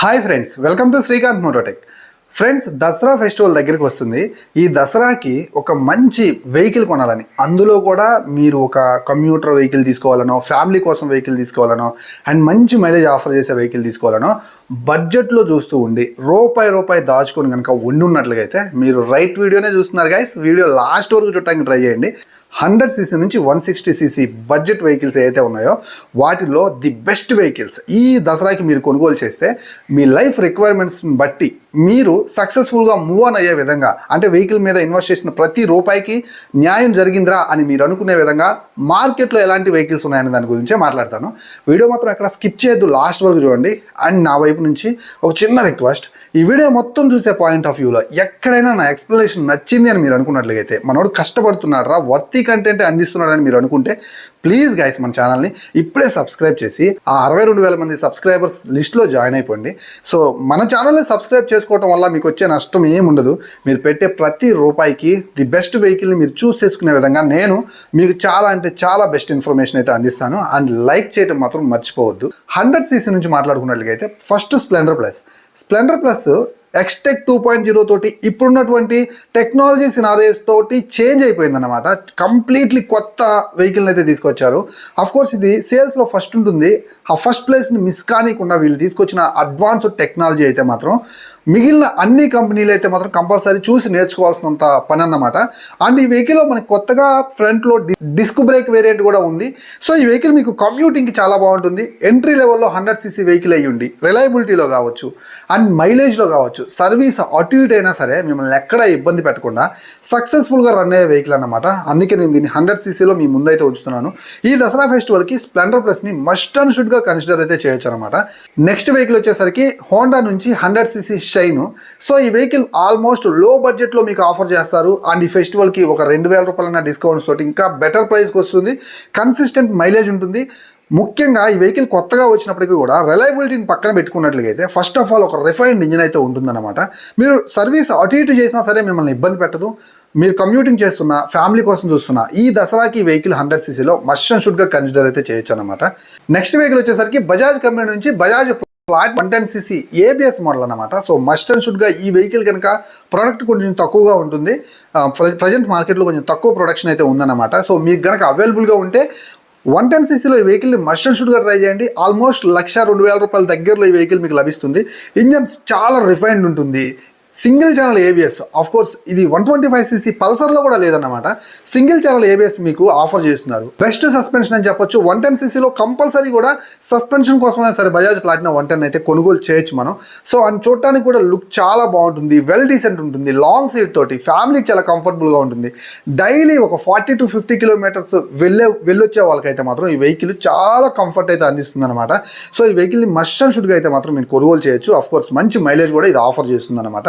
Hi friends welcome to Srikanth Mototech friends Dasara festival దగ్గరికి వస్తుంది. ఈ దసరాకి ఒక మంచి వెహికల్ కొనాలని. అందులో కూడా మీరు ఒక కమ్యూటర్ వెహికల్ తీసుకోవాలనో ఫ్యామిలీ కోసం వెహికల్ తీసుకోవాలనో అండ్ మంచి మైలేజ్ ఆఫర్ చేసే వెహికల్ తీసుకోవాలనో బడ్జెట్లో చూస్తూ ఉండి రూపాయి రూపాయి దాచుకొని కనుక ఉండి అయితే మీరు రైట్ వీడియోనే చూస్తున్నారు గైస్ వీడియో లాస్ట్ వరకు చూడటానికి ట్రై చేయండి. హండ్రెడ్ సీసీ నుంచి one sixty CC budget vehicles ఏవైతే ఉన్నాయో వాటిలో ది బెస్ట్ వెహికల్స్ ఈ దసరాకి మీరు కొనుగోలు చేస్తే మీ లైఫ్ రిక్వైర్మెంట్స్ని బట్టి మీరు సక్సెస్ఫుల్గా మూవ్ ఆన్ అయ్యే విధంగా అంటే వెహికల్ మీద ఇన్వెస్ట్ చేసిన ప్రతి రూపాయికి న్యాయం జరిగిందిరా అని మీరు అనుకునే విధంగా మార్కెట్లో ఎలాంటి వెహికల్స్ ఉన్నాయనే దాని గురించే మాట్లాడతాను. వీడియో మాత్రం ఎక్కడ స్కిప్ చేయొద్దు లాస్ట్ వరకు చూడండి. అండ్ నా వైపు నుంచి ఒక చిన్న రిక్వెస్ట్ ఈ వీడియో మొత్తం చూసే పాయింట్ ఆఫ్ వ్యూలో ఎక్కడైనా నా ఎక్స్ప్లెనేషన్ నచ్చింది అని మీరు అనుకున్నట్లయితే మనోడు కష్టపడుతున్నాడు రా వర్తి కంటెంట్ అందిస్తున్నాడని మీరు అనుకుంటే ప్లీజ్ గైస్ మన ఛానల్ని ఇప్పుడే సబ్స్క్రైబ్ చేసి ఆ అరవై రెండు వేల మంది సబ్స్క్రైబర్స్ లిస్ట్లో జాయిన్ అయిపోండి. సో మన ఛానల్ని సబ్స్క్రైబ్ చేసుకోవడం వల్ల మీకు వచ్చే నష్టం ఏముండదు మీరు పెట్టే ప్రతి రూపాయికి ది బెస్ట్ వెహికల్ని మీరు చూస్ చేసుకునే విధంగా నేను మీకు చాలా అంటే చాలా బెస్ట్ ఇన్ఫర్మేషన్ అయితే అందిస్తాను. అండ్ లైక్ చేయడం మాత్రం మర్చిపోవద్దు. హండ్రెడ్ సీసీ నుంచి మాట్లాడుకున్నట్లయితే first Splendor plus Splendor plus XTEC two point zero తోటి ఇప్పుడున్నటువంటి టెక్నాలజీ సినారియోస్ తోటి చేంజ్ అయిపోయిందన్నమాట. కంప్లీట్లీ కొత్త వెహికల్ని అయితే తీసుకొచ్చారు. కోర్స్ ఇది సేల్స్లో ఫస్ట్ ఉంటుంది. ఆ ఫస్ట్ ప్లేస్ని మిస్ కానీకుండా వీళ్ళు తీసుకొచ్చిన అడ్వాన్స్డ్ టెక్నాలజీ అయితే మాత్రం మిగిలిన అన్ని కంపెనీలు అయితే మాత్రం కంపల్సరీ చూసి నేర్చుకోవాల్సినంత పని అన్నమాట. అండ్ ఈ వెహికల్లో మనకి కొత్తగా ఫ్రంట్లో డిస్క్ బ్రేక్ వేరియంట్ కూడా ఉంది. సో ఈ వెహికల్ మీకు కమ్యూటింగ్కి చాలా బాగుంటుంది. ఎంట్రీ లెవెల్లో హండ్రెడ్ సీసీ వెహికల్ అయ్యి ఉండి రిలయబిలిటీలో కావచ్చు అండ్ మైలేజ్లో కావచ్చు సర్వీస్ అటు ఇటు అయినా సరే మిమ్మల్ని ఎక్కడ ఇబ్బంది పెట్టకుండా సక్సెస్ఫుల్గా రన్ అయ్యే వెహికల్ అన్నమాట. అందుకే నేను దీన్ని హండ్రెడ్ సీసీలో మీ ముందైతే ఉంచుతున్నాను. ఈ దసరా ఫెస్టివల్కి స్ప్లెండర్ ప్లస్ని మస్ట్ అండ్ షుడ్గా కన్సిడర్ అయితే చేయొచ్చు అనమాట నెక్స్ట్ వెహికల్ వచ్చేసరికి హోండా నుంచి హండ్రెడ్ సీసీ షైన్ సో ఈ వెహికల్ ఆల్మోస్ట్లో బడ్జెట్లో మీకు ఆఫర్ చేస్తారు. అండ్ ఈ ఫెస్టివల్కి ఒక రెండు వేల రూపాయలన్న డిస్కౌంట్స్ తోటి ఇంకా బెటర్ ప్రైస్కి వస్తుంది. కన్సిస్టెంట్ మైలేజ్ ఉంటుంది. ముఖ్యంగా ఈ వెహికల్ కొత్తగా వచ్చినప్పటికీ కూడా రిలయబిలిటీని పక్కన పెట్టుకున్నట్లయితే ఫస్ట్ ఆఫ్ ఆల్ ఒక రిఫైన్డ్ ఇంజిన్ అయితే ఉంటుందన్నమాట. మీరు సర్వీస్ అటు ఇటు చేసినా సరే మిమ్మల్ని ఇబ్బంది పెట్టదు. మీరు కమ్యూటింగ్ చేస్తున్న ఫ్యామిలీ కోసం చూస్తున్న ఈ దసరాకి వెహికల్ హండ్రెడ్ సీసీలో మస్ట్ అండ్ షుడ్గా కన్సిడర్ అయితే చేయొచ్చు అనమాట నెక్స్ట్ వెహికల్ వచ్చేసరికి బజాజ్ కంపెనీ నుంచి Bajaj flat one ten CC ABS model అనమాట సో మస్ట్ అండ్ షుడ్గా ఈ వెహికల్ కనుక ప్రోడక్ట్ కొంచెం తక్కువగా ఉంటుంది. ప్రజెంట్ మార్కెట్లో కొంచెం తక్కువ ప్రొడక్షన్ అయితే ఉందన్నమాట. సో మీకు కనుక అవైలబుల్గా ఉంటే వన్ టెన్ సీసీలో ఈ వెహికల్ని మస్ట్ అండ్ షుడ్గా ట్రై చేయండి. ఆల్మోస్ట్ లక్ష రెండు వేల రూపాయల దగ్గరలో ఈ వెహికల్ మీకు లభిస్తుంది. ఇంజన్స్ చాలా రిఫైన్డ్ ఉంటుంది. Single channel ABS of course ఇది వన్ ట్వంటీ ఫైవ్ సీసీ పల్సర్లో కూడా లేదన్నమాట. సింగిల్ ఛానల్ ఏబిఎస్ మీకు ఆఫర్ చేస్తున్నారు. బెస్ట్ సస్పెన్షన్ అని చెప్పొచ్చు. వన్ టెన్ సీసీలో కంపల్సరీ కూడా సస్పెన్షన్ కోసమైనా సరే బజాజ్ ప్లాటినా వన్ టెన్ అయితే కొనుగోలు చేయొచ్చు మనం. సో అని చూడటానికి కూడా లుక్ చాలా బాగుంటుంది. వెల్ డీసెంట్ ఉంటుంది. లాంగ్ సీట్ తోటి ఫ్యామిలీకి చాలా కంఫర్టబుల్గా ఉంటుంది. డైలీ ఒక ఫార్టీ టు ఫిఫ్టీ కిలోమీటర్స్ వెళ్ళే వెళ్ళొచ్చే వాళ్ళకైతే మాత్రం ఈ వెహికల్ చాలా కంఫర్ట్ అయితే అందిస్తుంది అనమాట సో ఈ వెహికల్ని మస్ట్ అండ్ షుడ్గా అయితే మాత్రం మీరు కొనుగోలు చేయొచ్చు. అఫ్ కోర్స్ మంచి మైలేజ్ కూడా ఇది ఆఫర్ చేస్తుంది అనమాట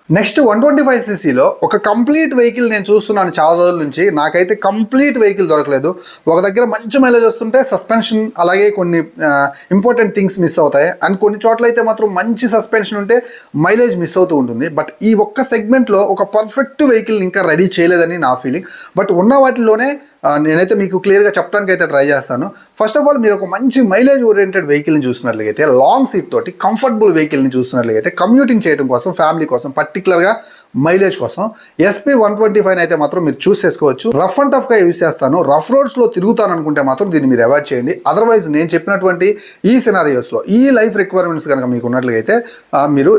నెక్స్ట్ వన్ ట్వంటీ ఫైవ్ సీసీలో ఒక కంప్లీట్ వెహికల్ నేను చూస్తున్నాను చాలా రోజుల నుంచి. నాకైతే కంప్లీట్ వెహికల్ దొరకలేదు. ఒక దగ్గర మంచి మైలేజ్ వస్తుంటే సస్పెన్షన్ అలాగే కొన్ని ఇంపార్టెంట్ థింగ్స్ మిస్ అవుతాయి. అండ్ కొన్ని చోట్ల అయితే మాత్రం మంచి సస్పెన్షన్ ఉంటే మైలేజ్ మిస్ అవుతూ ఉంటుంది. బట్ ఈ ఒక్క సెగ్మెంట్లో ఒక పర్ఫెక్ట్ వెహికల్ ఇంకా రెడీ చేయలేదని నా ఫీలింగ్. బట్ ఉన్న వాటిలోనే నేనైతే మీకు క్లియర్గా చెప్పడానికి అయితే ట్రై చేస్తాను. ఫస్ట్ ఆఫ్ ఆల్ మీరు ఒక మంచి మైలేజ్ ఓరియంటెడ్ వెహికల్ని చూసినట్లయితే లాంగ్ సీట్ తోటి కంఫర్టబుల్ వెహికల్ని చూసినట్లయితే కమ్యూటింగ్ చేయడం కోసం ఫ్యామిలీ కోసం పర్టికులర్గా మైలేజ్ కోసం. ఎస్పీ వన్ ట్వంటీ ఫైవ్ అయితే మాత్రం మీరు చూస్ చేసుకోవచ్చు. రఫ్ అండ్ టఫ్గా యూస్ చేస్తాను. రఫ్ రోడ్స్లో తిరుగుతాను అనుకుంటే మాత్రం దీన్ని మీరు అవాయిడ్ చేయండి. అదర్వైజ్ నేను చెప్పినటువంటి ఈ సినారియోస్లో ఈ లైఫ్ రిక్వైర్మెంట్స్ కనుక మీకు ఉన్నట్లయితే మీరు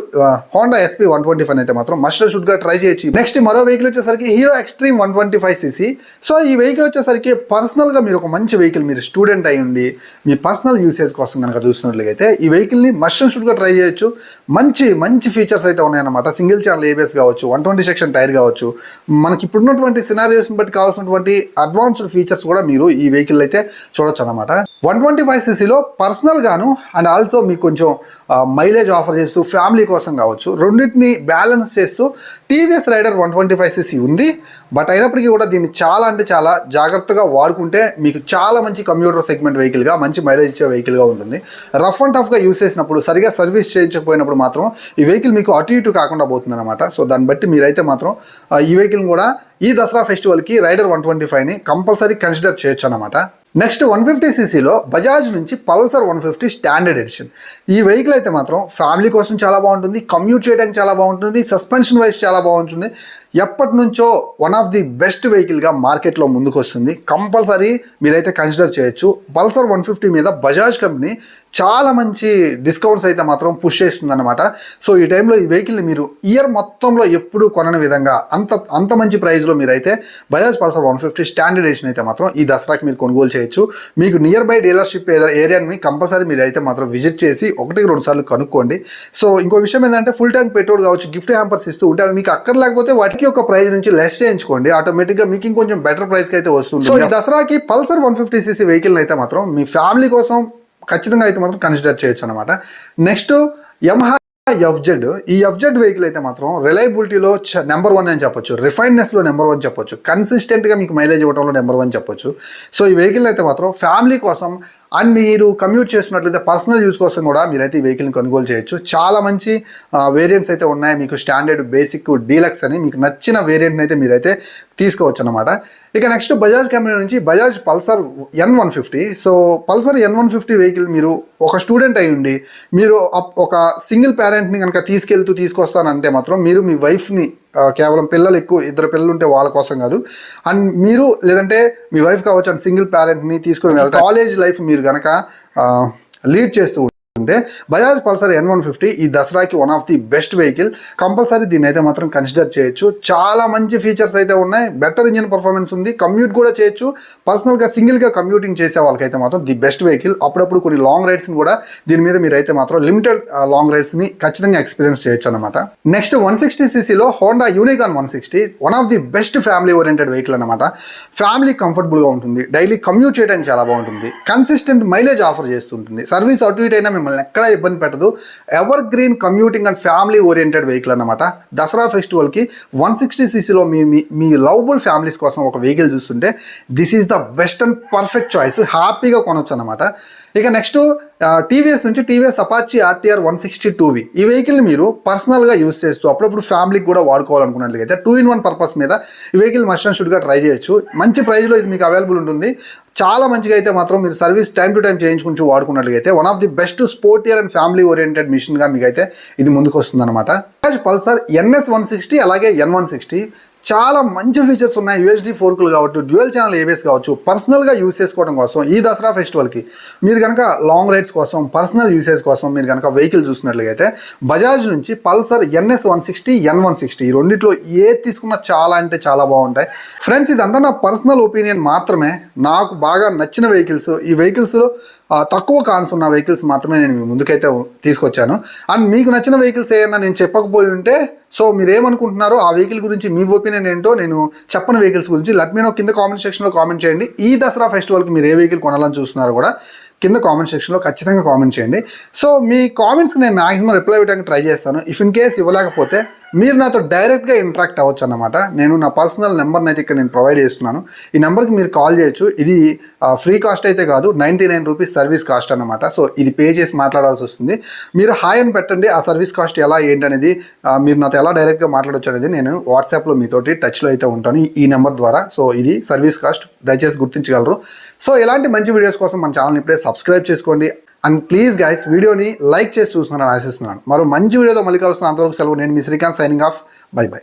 Honda SP one twenty five అయితే మాత్రం మస్ట్ షుడ్గా ట్రై చేయొచ్చు. నెక్స్ట్ మరో వెహికల్ వచ్చేసరికి Hero Xtreme one twenty five CC so ఈ వెహికల్ వచ్చేసరికి పర్సనల్గా మీరు ఒక మంచి వెహికల్ మీరు స్టూడెంట్ అయి ఉండి మీ పర్సనల్ యూసేజ్ కోసం కనుక చూసినట్లయితే ఈ వెహికల్ని మస్ట్ షుడ్గా ట్రై చేయొచ్చు. మంచి మంచి ఫీచర్స్ అయితే ఉన్నాయన్నమాట. సింగిల్ ఛానల్ ఏబిఎస్ కావచ్చు వన్ ట్వంటీ సెక్షన్ టైర్ కావచ్చు మనకి ఇప్పుడున్నటువంటి సినారియోస్ని బట్టి కావాల్సినటువంటి అడ్వాన్స్డ్ ఫీచర్స్ కూడా మీరు ఈ వెహికల్ అయితే చూడొచ్చు అనమాట వన్ ట్వంటీ ఫైవ్ సీసీలో పర్సనల్ గాను అండ్ ఆల్సో మీకు కొంచెం మైలేజ్ ఆఫర్ చేస్తూ ఫ్యామిలీ కోసం కావచ్చు రెండింటిని బ్యాలెన్స్ చేస్తూ TVS Raider one twenty five CC ఉంది. బట్ అయినప్పటికీ కూడా దీన్ని చాలా అంటే చాలా జాగ్రత్తగా వాడుకుంటే మీకు చాలా మంచి కంప్యూటర్ సెగ్మెంట్ వెహికల్గా మంచి మైలేజ్ ఇచ్చే వెహికల్గా ఉంటుంది. రఫ్ అండ్ టఫ్గా యూస్ చేసినప్పుడు సరిగా సర్వీస్ చేయించకపోయినప్పుడు మాత్రం ఈ వెహికల్ మీకు అటు ఇటు కాకుండా పోతుంది అనమాట సో దాన్ని బట్టి మీరైతే మాత్రం ఈ వెహికల్ కూడా ఈ దసరా ఫెస్టివల్కి రైడర్ వన్ ట్వంటీ ఫైవ్ని కంపల్సరీ కన్సిడర్ చేయొచ్చు అనమాట నెక్స్ట్ వన్ ఫిఫ్టీ సీసీలో బజాజ్ నుంచి Pulsar one fifty standard edition. ఈ వెహికల్ అయితే మాత్రం ఫ్యామిలీ కోసం చాలా బాగుంటుంది కమ్యూట్ చేయడానికి చాలా బాగుంటుంది సస్పెన్షన్ వైజ్ చాలా బాగుంటుంది. ఎప్పటి నుంచో వన్ ఆఫ్ ది బెస్ట్ వెహికల్గా మార్కెట్లో ముందుకు వస్తుంది కంపల్సరీ మీరైతే కన్సిడర్ చేయొచ్చు. పల్సర్ వన్ ఫిఫ్టీ మీద బజాజ్ కంపెనీ చాలా మంచి డిస్కౌంట్స్ అయితే మాత్రం పుష్ చేస్తుంది అనమాట సో ఈ టైంలో ఈ వెహికల్ని మీరు ఇయర్ మొత్తంలో ఎప్పుడు కొనని విధంగా అంత అంత మంచి ప్రైస్లో మీరైతే Bajaj Pulsar one fifty standard edition అయితే మాత్రం ఈ దసరాకి మీరు కొనుగోలు చేయొచ్చు. మీకు నియర్ బై డీలర్షిప్ ఏరియాని కంపల్సరీ మీరు అయితే మాత్రం విజిట్ చేసి ఒకటి రెండు సార్లు కనుక్కోండి. సో ఇంకో విషయం ఏంటంటే ఫుల్ ట్యాంక్ పెట్రోల్ కావచ్చు గిఫ్ట్ హ్యాంపర్స్ ఇస్తూ ఉంటే మీకు అక్కర్ లేకపోతే వాటికి ఒక ప్రైస్ నుంచి లెస్ చేయించుకోండి. ఆటోమేటిక్గా మీకు ఇంకొంచెం బెటర్ ప్రైస్కి అయితే వస్తుంది. సో ఈ దసరాకి Pulsar one fifty CC vehicle అయితే మాత్రం మీ ఫ్యామిలీ కోసం ఖచ్చితంగా అయితే మాత్రం కన్సిడర్ చేయొచ్చు అనమాట నెక్స్ట్ యమహా ఎఫ్జెడ్ ఈ ఎఫ్జెడ్ వెహికల్ అయితే మాత్రం రిలయబిలిటీలో నెంబర్ వన్ అని చెప్పొచ్చు. రిఫైన్నెస్లో నెంబర్ వన్ చెప్పొచ్చు. కన్సిస్టెంట్గా మీకు మైలేజ్ ఇవ్వడంలో నెంబర్ వన్ చెప్పొచ్చు. సో ఈ వెహికల్ అయితే మాత్రం ఫ్యామిలీ కోసం అండ్ మీరు కమ్యూట్ చేస్తున్నట్లయితే పర్సనల్ యూస్ కోసం కూడా మీరైతే ఈ వెహికల్ని కొనుగోలు చేయొచ్చు. చాలా మంచి వేరియంట్స్ అయితే ఉన్నాయి. మీకు స్టాండర్డ్ బేసిక్ డీలక్స్ అని మీకు నచ్చిన వేరియంట్ని అయితే మీరైతే తీసుకోవచ్చు అనమాట ఇక నెక్స్ట్ బజాజ్ కంపెనీ నుంచి Bajaj Pulsar N one fifty so Pulsar N one fifty vehicle మీరు ఒక స్టూడెంట్ అయి ఉండి మీరు ఒక సింగిల్ పేరెంట్ని కనుక తీసుకెళ్తూ తీసుకొస్తానంటే మాత్రం మీరు మీ వైఫ్ని కేవలం పిల్లలు ఎక్కువ ఇద్దరు పిల్లలు ఉంటే వాళ్ళ కోసం కాదు. అండ్ మీరు లేదంటే మీ వైఫ్ కావచ్చు అండ్ సింగిల్ పేరెంట్ని తీసుకుని కాలేజ్ లైఫ్ మీరు కనుక లీడ్ చేస్తూ అంటే Bajaj Pulsar N one fifty ఈ దసరాకి one of the best vehicle compulsory దీన్ని అయితే మాత్రం కన్సిడర్ చేయొచ్చు. చాలా మంచి ఫీచర్స్ అయితే ఉన్నాయి. బెటర్ ఇంజిన్ పర్ఫార్మెన్స్ ఉంది. కమ్యూట్ కూడా చేయొచ్చు. పర్సనల్గా సింగిల్గా కమ్యూటింగ్ చేసే వాళ్ళకైతే మాత్రం ది బెస్ట్ వెహికల్ అప్పుడప్పుడు కొన్ని లాంగ్ రైడ్స్ని కూడా దీని మీద మీరు అయితే మాత్రం లిమిటెడ్ లాంగ్ రైడ్స్ని ఖచ్చితంగా ఎక్స్పీరియన్స్ చేయొచ్చు అనమాట next one sixty సీసీలో Honda Unicorn one sixty one of the best family oriented vehicle అనమాట ఫ్యామిలీ కంఫర్టబుల్గా ఉంటుంది. డైలీ కమ్యూట్ చేయడానికి చాలా బాగుంటుంది. కన్సిస్టెంట్ మైలేజ్ ఆఫర్ చేస్తుంటుంది. సర్వీస్ అటు ఇటు అయినా మిమ్మల్ని ఎక్కడా ఇబ్బంది పెట్టదు. Evergreen commuting and family oriented vehicle అనమాట దసరా ఫెస్టివల్కి వన్ సిక్స్టీ సీసీలో మీ మీ- మీ లవబుల్ ఫ్యామిలీస్ కోసం ఒక వెహికల్ చూస్తుంటే this is the best and perfect choice హ్యాపీగా కొనొచ్చు అనమాట ఇక నెక్స్ట్ టీవీఎస్ నుంచి TVS Apache RTR one sixty two V ఈ వెహికల్ మీరు పర్సనల్గా యూస్ చేస్తూ అప్పుడప్పుడు ఫ్యామిలీకి కూడా వాడుకోవాలనుకున్నట్లయితే టూ ఇన్ వన్ పర్పస్ మీద ఈ వెహికల్ మస్ట్ షుడ్గా ట్రై చేయొచ్చు. మంచి ప్రైస్లో ఇది మీకు అవైలబుల్ ఉంటుంది. చాలా మంచిగా అయితే మాత్రం మీరు సర్వీస్ టైం టు టైం చేయించుకుంటూ వాడుకున్నట్లయితే one of the best sportier and family oriented మిషన్గా మీకు అయితే ఇది ముందుకు వస్తుంది అనమాట పల్సర్ ఎన్ఎస్ వన్ సిక్స్టీ అలాగే ఎన్ వన్ సిక్స్టీ చాలా మంచి ఫీచర్స్ ఉన్నాయి యూఎస్డి ఫోర్కులు కావచ్చు డ్యూయల్ ఛానల్ ఏబిఎస్ కావచ్చు పర్సనల్గా యూస్ చేసుకోవడం కోసం ఈ దసరా ఫెస్టివల్కి మీరు కనుక లాంగ్ రైడ్స్ కోసం పర్సనల్ యూసేజ్ కోసం మీరు కనుక వెహికల్ చూసినట్లయితే బజాజ్ నుంచి Pulsar NS one sixty N one sixty ఈ రెండిట్లో ఏ తీసుకున్నా చాలా అంటే చాలా బాగుంటాయి. ఫ్రెండ్స్ ఇదంతా నా పర్సనల్ ఒపీనియన్ మాత్రమే. నాకు బాగా నచ్చిన వెహికల్స్ ఈ వెహికల్స్లో తక్కువ కాన్స్ ఉన్న వెహికల్స్ మాత్రమే నేను మీ ముందుకైతే తీసుకొచ్చాను. అండ్ మీకు నచ్చిన వెహికల్స్ ఏమన్నా నేను చెప్పకపోయి ఉంటే సో మీరు ఏమనుకుంటున్నారో ఆ వెహికల్ గురించి మీ ఒపీనియన్ ఏంటో నేను చెప్పని వెహికల్స్ గురించి లెట్ మీ నో కింద కామెంట్ సెక్షన్లో కామెంట్ చేయండి. ఈ దసరా ఫెస్టివల్కి మీరు ఏ వెహికల్ కొనాలని చూస్తున్నారో కూడా కింద కామెంట్ సెక్షన్లో ఖచ్చితంగా కామెంట్ చేయండి. సో మీ కామెంట్స్కి నేను మాక్సిమం రిప్లై ఇవ్వడానికి ట్రై చేస్తాను. ఇఫ్ ఇన్ కేస్ ఇవ్వలేకపోతే మీరు నాతో డైరెక్ట్గా ఇంటరాక్ట్ అవ్వచ్చు అనమాట నేను నా పర్సనల్ నెంబర్ని అయితే ఇక్కడ నేను ప్రొవైడ్ చేస్తున్నాను. ఈ నెంబర్కి మీరు కాల్ చేయొచ్చు. ఇది ఫ్రీ కాస్ట్ అయితే కాదు ninety nine rupees service cost అన్నమాట. సో ఇది పే చేసి మాట్లాడాల్సి వస్తుంది. మీరు హాయ్ అని పెట్టండి ఆ సర్వీస్ కాస్ట్ ఎలా ఏంటనేది మీరు నాతో ఎలా డైరెక్ట్గా మాట్లాడొచ్చు అనేది నేను వాట్సాప్లో మీతోటి టచ్లో అయితే ఉంటాను ఈ- ఈ నెంబర్ ద్వారా. సో ఇది సర్వీస్ కాస్ట్ దయచేసి గుర్తించగలరు. సో ఇలాంటి మంచి వీడియోస్ కోసం మన ఛానల్ని ఇప్పుడే సబ్స్క్రైబ్ చేసుకోండి. అండ్ ప్లీజ్ గైస్ వీడియోని లైక్ చేసి చూస్తున్నారని ఆశిస్తున్నాను. మరో మంచి వీడియోతో మళ్ళీ కలుస్తున్న అంతవరకు సెలవు. నేను మీ Srikanth signing off bye bye